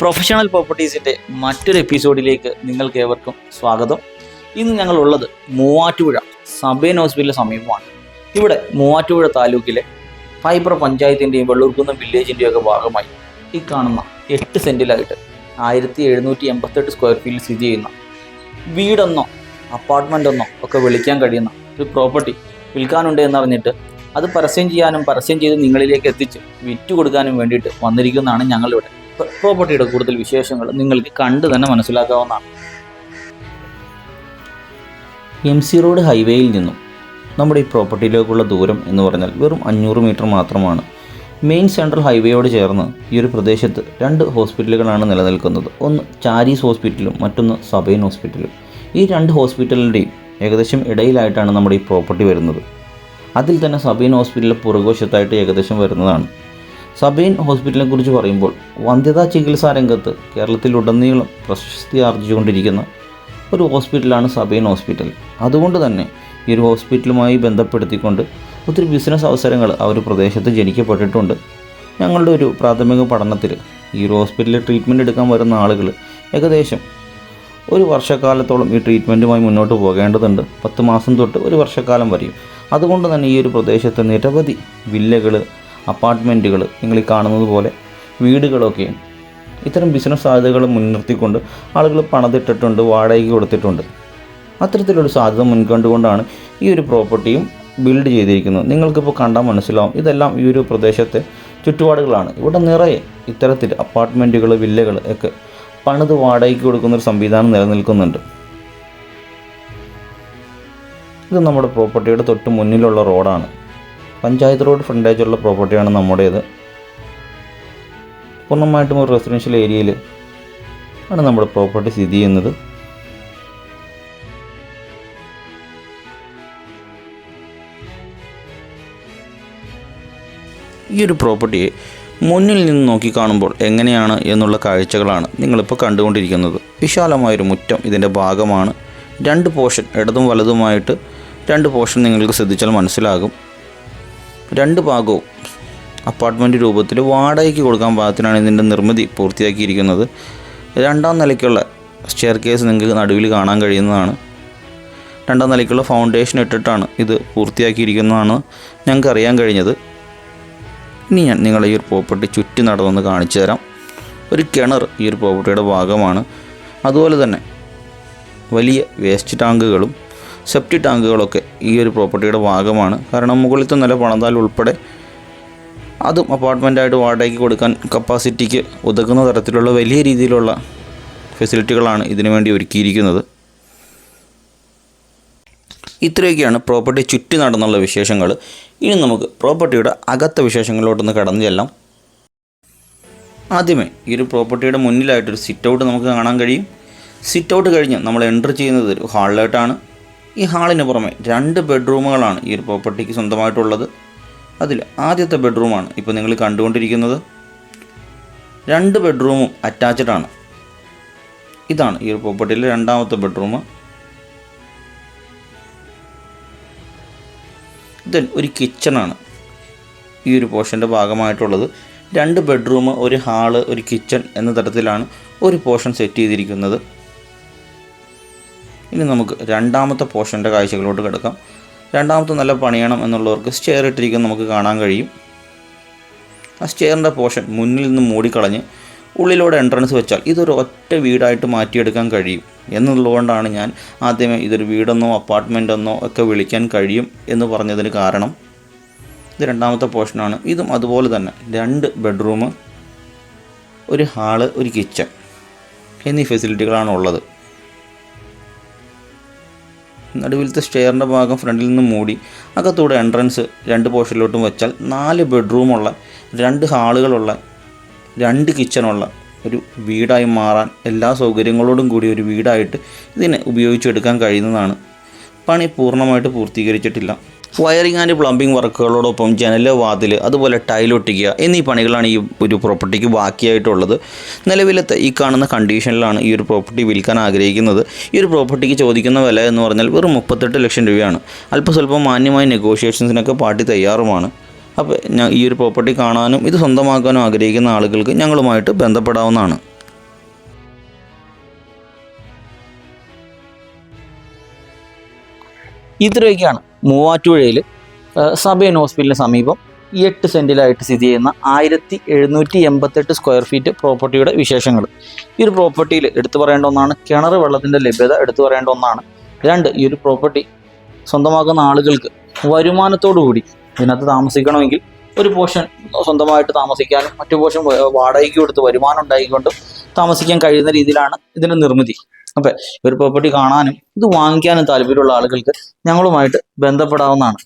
Professional പ്രോപ്പർട്ടീസിന്റെ മറ്റൊരു എപ്പിസോഡിലേക്ക് നിങ്ങൾക്ക് ഏവർക്കും സ്വാഗതം. ഇന്ന് ഞങ്ങളുള്ളത് മൂവാറ്റുപുഴ സബേൻ ഹോസ്പിറ്റലിന് സമീപമാണ്. ഇവിടെ മൂവാറ്റുപുഴ താലൂക്കിലെ ഫൈബർ പഞ്ചായത്തിന്റെയും വെള്ളൂർക്കുന്നം വില്ലേജിന്റെയും ഒക്കെ ഭാഗമായി ഈ കാണുന്ന എട്ട് സെന്റിലായിട്ട് ആയിരത്തി എഴുന്നൂറ്റി എൺപത്തെട്ട് സ്ക്വയർ ഫീറ്റിൽ സ്ഥിതി ചെയ്യുന്ന വീടെന്നോ അപ്പാർട്ട്മെന്റ് എന്നോ ഒക്കെ വിളിക്കാൻ കഴിയുന്ന ഒരു പ്രോപ്പർട്ടി വിൽക്കാനുണ്ട് എന്നറിഞ്ഞിട്ട് അത് പരസ്യം ചെയ്യാനും പരസ്യം ചെയ്ത് നിങ്ങളിലേക്ക് എത്തിച്ച് വിറ്റ് കൊടുക്കാനും വേണ്ടിയിട്ട് വന്നിരിക്കുന്നതാണ് ഞങ്ങളിവിടെ. പ്രോപ്പർട്ടിയുടെ കൂടുതൽ വിശേഷങ്ങൾ നിങ്ങൾക്ക് കണ്ടു തന്നെ മനസ്സിലാക്കാവുന്നതാണ്. എം സി റോഡ് ഹൈവേയിൽ നിന്നും നമ്മുടെ ഈ പ്രോപ്പർട്ടിയിലേക്കുള്ള ദൂരം എന്ന് പറഞ്ഞാൽ വെറും അഞ്ഞൂറ് മീറ്റർ മാത്രമാണ്. മെയിൻ സെൻട്രൽ ഹൈവേയോട് ചേർന്ന് ഈ ഒരു പ്രദേശത്ത് രണ്ട് ഹോസ്പിറ്റലുകളാണ് നിലനിൽക്കുന്നത്. ഒന്ന് ചാരീസ് ഹോസ്പിറ്റലും മറ്റൊന്ന് സബൈൻ ഹോസ്പിറ്റലും. ഈ രണ്ട് ഹോസ്പിറ്റലിന്റെയും ഏകദേശം ഇടയിലായിട്ടാണ് നമ്മുടെ ഈ പ്രോപ്പർട്ടി വരുന്നത്. അതിൽ തന്നെ സബൈൻ ഹോസ്പിറ്റലിൽ പുറകുവശത്തായിട്ട് ഏകദേശം വരുന്നതാണ്. സബൈൻ ഹോസ്പിറ്റലിനെ കുറിച്ച് പറയുമ്പോൾ വന്ധ്യതാ ചികിത്സാ രംഗത്ത് കേരളത്തിലുടനീളം പ്രശസ്തി ആർജിച്ചുകൊണ്ടിരിക്കുന്ന ഒരു ഹോസ്പിറ്റലാണ് സബീൻ ഹോസ്പിറ്റൽ. അതുകൊണ്ട് തന്നെ ഈ ഒരു ഹോസ്പിറ്റലുമായി ബന്ധപ്പെടുത്തിക്കൊണ്ട് ഒത്തിരി ബിസിനസ് അവസരങ്ങൾ ആ ഒരു പ്രദേശത്ത് ജനിക്കപ്പെട്ടിട്ടുണ്ട്. ഞങ്ങളുടെ ഒരു പ്രാഥമിക പഠനത്തിൽ ഈ ഒരു ഹോസ്പിറ്റലിൽ ട്രീറ്റ്മെന്റ് എടുക്കാൻ വരുന്ന ആളുകൾ ഏകദേശം ഒരു വർഷക്കാലത്തോളം ഈ ട്രീറ്റ്മെന്റുമായി മുന്നോട്ട് പോകേണ്ടതുണ്ട്. പത്ത് മാസം തൊട്ട് ഒരു വർഷക്കാലം വരെയും. അതുകൊണ്ട് തന്നെ ഈ ഒരു പ്രദേശത്ത് നിരവധി വില്ലകൾ അപ്പാർട്ട്മെന്റുകൾ നിങ്ങൾ ഈ കാണുന്നത് പോലെ വീടുകളൊക്കെ ഇത്തരം ബിസിനസ് സാധ്യതകൾ മുൻനിർത്തിക്കൊണ്ട് ആളുകൾ പണതിട്ടിട്ടുണ്ട് വാടകയ്ക്ക് കൊടുത്തിട്ടുണ്ട്. അത്തരത്തിലൊരു സാധ്യത മുൻകണ്ടുകൊണ്ടാണ് ഈ ഒരു പ്രോപ്പർട്ടിയും ബിൽഡ് ചെയ്തിരിക്കുന്നത്. നിങ്ങൾക്കിപ്പോൾ കണ്ടാൽ മനസ്സിലാവും. ഇതെല്ലാം ഈ ഒരു പ്രദേശത്തെ ചുറ്റുപാടുകളാണ്. ഇവിടെ നിറയെ ഇത്തരത്തിൽ അപ്പാർട്ട്മെന്റുകൾ വില്ലകൾ ഒക്കെ പണിത് വാടകയ്ക്ക് കൊടുക്കുന്നൊരു സംവിധാനം നിലനിൽക്കുന്നുണ്ട്. ഇത് നമ്മുടെ പ്രോപ്പർട്ടിയുടെ തൊട്ട് മുന്നിലുള്ള റോഡാണ്. പഞ്ചായത്ത് റോഡ് ഫ്രണ്ടേജുള്ള പ്രോപ്പർട്ടിയാണ് നമ്മുടേത്. പൂർണമായിട്ടും ഒരു റെസിഡൻഷ്യൽ ഏരിയയിൽ ആണ് നമ്മുടെ പ്രോപ്പർട്ടി സ്ഥിതി ചെയ്യുന്നത്. ഈ ഒരു പ്രോപ്പർട്ടിയെ മുന്നിൽ നിന്ന് നോക്കി കാണുമ്പോൾ എങ്ങനെയാണ് എന്നുള്ള കാഴ്ചകളാണ് നിങ്ങളിപ്പോൾ കണ്ടുകൊണ്ടിരിക്കുന്നത്. വിശാലമായൊരു മുറ്റം ഇതിന്റെ ഭാഗമാണ്. രണ്ട് പോർഷൻ ഇടതും വലതുമായിട്ട് രണ്ട് പോർഷൻ നിങ്ങൾക്ക് ശ്രദ്ധിച്ചാൽ മനസ്സിലാകും. രണ്ട് ഭാഗവും അപ്പാർട്ട്മെന്റ് രൂപത്തിൽ വാടകയ്ക്ക് കൊടുക്കാൻ പാകത്തിനാണ് ഇതിന്റെ നിർമ്മിതി പൂർത്തിയാക്കിയിരിക്കുന്നത്. രണ്ടാം നിലയ്ക്കുള്ള സ്റ്റെയർ കേസ് നിങ്ങൾക്ക് നടുവിൽ കാണാൻ കഴിയുന്നതാണ്. രണ്ടാം നിലയ്ക്കുള്ള ഫൗണ്ടേഷൻ ഇട്ടിട്ടാണ് ഇത് പൂർത്തിയാക്കിയിരിക്കുന്നതാണ് ഞങ്ങൾക്ക് അറിയാൻ കഴിഞ്ഞത്. ഇനി ഞാൻ നിങ്ങളെ ഈ ഒരു പ്രോപ്പർട്ടി ചുറ്റി നടന്നൊന്ന് കാണിച്ചു തരാം. ഒരു കിണർ ഈ ഒരു പ്രോപ്പർട്ടിയുടെ ഭാഗമാണ്. അതുപോലെ തന്നെ വലിയ വേസ്റ്റ് ടാങ്കുകളും സെപ്റ്റി ടാങ്കുകളൊക്കെ ഈ ഒരു പ്രോപ്പർട്ടിയുടെ ഭാഗമാണ്. കാരണം മുകളിലത്തെ നില പണിതാൽ ഉൾപ്പെടെ അതും അപ്പാർട്ട്മെന്റായിട്ട് വാടകയ്ക്ക് കൊടുക്കാൻ കപ്പാസിറ്റിക്ക് ഉതകുന്ന തരത്തിലുള്ള വലിയ രീതിയിലുള്ള ഫെസിലിറ്റികളാണ് ഇതിനു വേണ്ടി ഒരുക്കിയിരിക്കുന്നത്. ഇത്രയൊക്കെയാണ് പ്രോപ്പർട്ടി ചുറ്റി നടന്നുള്ള വിശേഷങ്ങൾ ഇനി നമുക്ക് പ്രോപ്പർട്ടിയുടെ അകത്ത വിശേഷങ്ങളിലോട്ടൊന്ന് കടന്നു ചെല്ലാം. ആദ്യമേ ഈ ഒരു പ്രോപ്പർട്ടിയുടെ മുന്നിലായിട്ടൊരു സിറ്റ് ഔട്ട് നമുക്ക് കാണാൻ കഴിയും. സിറ്റ് ഔട്ട് കഴിഞ്ഞ് നമ്മൾ എന്റർ ചെയ്യുന്നത് ഒരു ഹാളിലായിട്ടാണ് ഈ ഹാളിന് പുറമെ രണ്ട് ബെഡ്റൂമുകളാണ് ഈ ഒരു പ്രോപ്പർട്ടിക്ക് സ്വന്തമായിട്ടുള്ളത്. അതിൽ ആദ്യത്തെ ബെഡ്റൂമാണ് ഇപ്പോൾ നിങ്ങൾ കണ്ടുകൊണ്ടിരിക്കുന്നത്. രണ്ട് ബെഡ്റൂമും അറ്റാച്ച്ഡ് ആണ്. ഇതാണ് ഈ ഒരു പ്രോപ്പർട്ടിയിലെ രണ്ടാമത്തെ ബെഡ്റൂം. ദെൻ ഒരു കിച്ചണാണ് ഈ ഒരു പോർഷന്റെ ഭാഗമായിട്ടുള്ളത്. രണ്ട് ബെഡ്റൂം ഒരു ഹാൾ ഒരു കിച്ചൺ എന്ന തരത്തിലാണ് ഒരു പോർഷൻ സെറ്റ് ചെയ്തിരിക്കുന്നത്. ഇനി നമുക്ക് രണ്ടാമത്തെ പോർഷന്റെ കാഴ്ചകളോട്ട് കിടക്കാം. രണ്ടാമത്തെ നല്ല പണിയണം എന്നുള്ളവർക്ക് സ്റ്റെയർ ഇട്ടിരിക്കുന്നത് നമുക്ക് കാണാൻ കഴിയും. ആ സ്റ്റെയറിന്റെ പോർഷൻ മുന്നിൽ നിന്ന് മൂടിക്കളഞ്ഞ് ഉള്ളിലൂടെ എൻട്രൻസ് വെച്ചാൽ ഇതൊരു ഒറ്റ വീടായിട്ട് മാറ്റിയെടുക്കാൻ കഴിയും. എന്നുള്ളതുകൊണ്ടാണ് ഞാൻ ആദ്യമേ ഇതൊരു വീടെന്നോ അപ്പാർട്ട്മെന്റ് എന്നോ ഒക്കെ വിളിക്കാൻ കഴിയും എന്ന് പറഞ്ഞതിന് കാരണം ഇത് രണ്ടാമത്തെ പോർഷനാണ്. ഇതും അതുപോലെ തന്നെ രണ്ട് ബെഡ്റൂം ഒരു ഹാൾ ഒരു കിച്ചൺ എന്നീ ഫെസിലിറ്റികളാണ് ഉള്ളത്. നടുവിലത്തെ സ്റ്റെയറിന്റെ ഭാഗം ഫ്രണ്ടിൽ നിന്ന് മൂടി അകത്തൂടെ എൻട്രൻസ് രണ്ട് പോർഷനിലോട്ടും വെച്ചാൽ നാല് ബെഡ്റൂമുള്ള രണ്ട് ഹാളുകളുള്ള രണ്ട് കിച്ചണുള്ള ഒരു വീടായി മാറാൻ എല്ലാ സൗകര്യങ്ങളോടും കൂടി ഒരു വീടായിട്ട് ഇതിനെ ഉപയോഗിച്ചെടുക്കാൻ കഴിയുന്നതാണ്. പണി പൂർണമായിട്ട് പൂർത്തീകരിച്ചിട്ടില്ല. വയറിംഗ് ആൻഡ് പ്ലംബിംഗ് വർക്കുകളോടൊപ്പം ജനൽ വാതിൽ അതുപോലെ ടൈൽ ഒട്ടിക്കുക എന്നീ പണികളാണ് ഈ ഒരു പ്രോപ്പർട്ടിക്ക് ബാക്കിയായിട്ടുള്ളത്. നിലവിലത്തെ ഈ കാണുന്ന കണ്ടീഷനിലാണ് ഈ ഒരു പ്രോപ്പർട്ടി വിൽക്കാൻ ആഗ്രഹിക്കുന്നത്. ഈ ഒരു പ്രോപ്പർട്ടിക്ക് ചോദിക്കുന്ന വില എന്ന് പറഞ്ഞാൽ വെറും മുപ്പത്തെട്ട് ലക്ഷം രൂപയാണ്. അല്പം സ്വല്പം മാന്യമായ നെഗോഷിയേഷൻസിനൊക്കെ പാർട്ടി തയ്യാറുമാണ്. അപ്പോൾ ഈ ഒരു പ്രോപ്പർട്ടി കാണാനും ഇത് സ്വന്തമാക്കാനും ആഗ്രഹിക്കുന്ന ആളുകൾക്ക് ഞങ്ങളുമായിട്ട് ബന്ധപ്പെടാവുന്നതാണ്. ഇത്രയൊക്കെയാണ് മൂവാറ്റുപുഴയിൽ സബേൻ ഹോസ്പിറ്റലിന് സമീപം എട്ട് സെന്റിലായിട്ട് സ്ഥിതി ചെയ്യുന്ന ആയിരത്തി എഴുന്നൂറ്റി എൺപത്തെട്ട് സ്ക്വയർ ഫീറ്റ് പ്രോപ്പർട്ടിയുടെ വിശേഷങ്ങൾ. ഈ ഒരു പ്രോപ്പർട്ടിയിൽ എടുത്തു പറയേണ്ട ഒന്നാണ് കിണർ വെള്ളത്തിന്റെ ലഭ്യത എടുത്തു പറയേണ്ട ഒന്നാണ്. രണ്ട് ഈ ഒരു പ്രോപ്പർട്ടി സ്വന്തമാക്കുന്ന ആളുകൾക്ക് വരുമാനത്തോടു കൂടി ഇതിനകത്ത് താമസിക്കണമെങ്കിൽ ഒരു പോർഷൻ സ്വന്തമായിട്ട് താമസിക്കാനും മറ്റു പോർഷൻ വാടകയ്ക്ക് കൊടുത്ത് വരുമാനം ഉണ്ടായിക്കൊണ്ടും താമസിക്കാൻ കഴിയുന്ന രീതിയിലാണ് ഇതിന്റെ നിർമ്മിതി. അപ്പം ഒരു പ്രോപ്പർട്ടി കാണാനും ഇത് വാങ്ങിക്കാനും താല്പര്യമുള്ള ആളുകൾക്ക് ഞങ്ങളുമായിട്ട് ബന്ധപ്പെടാവുന്നതാണ്.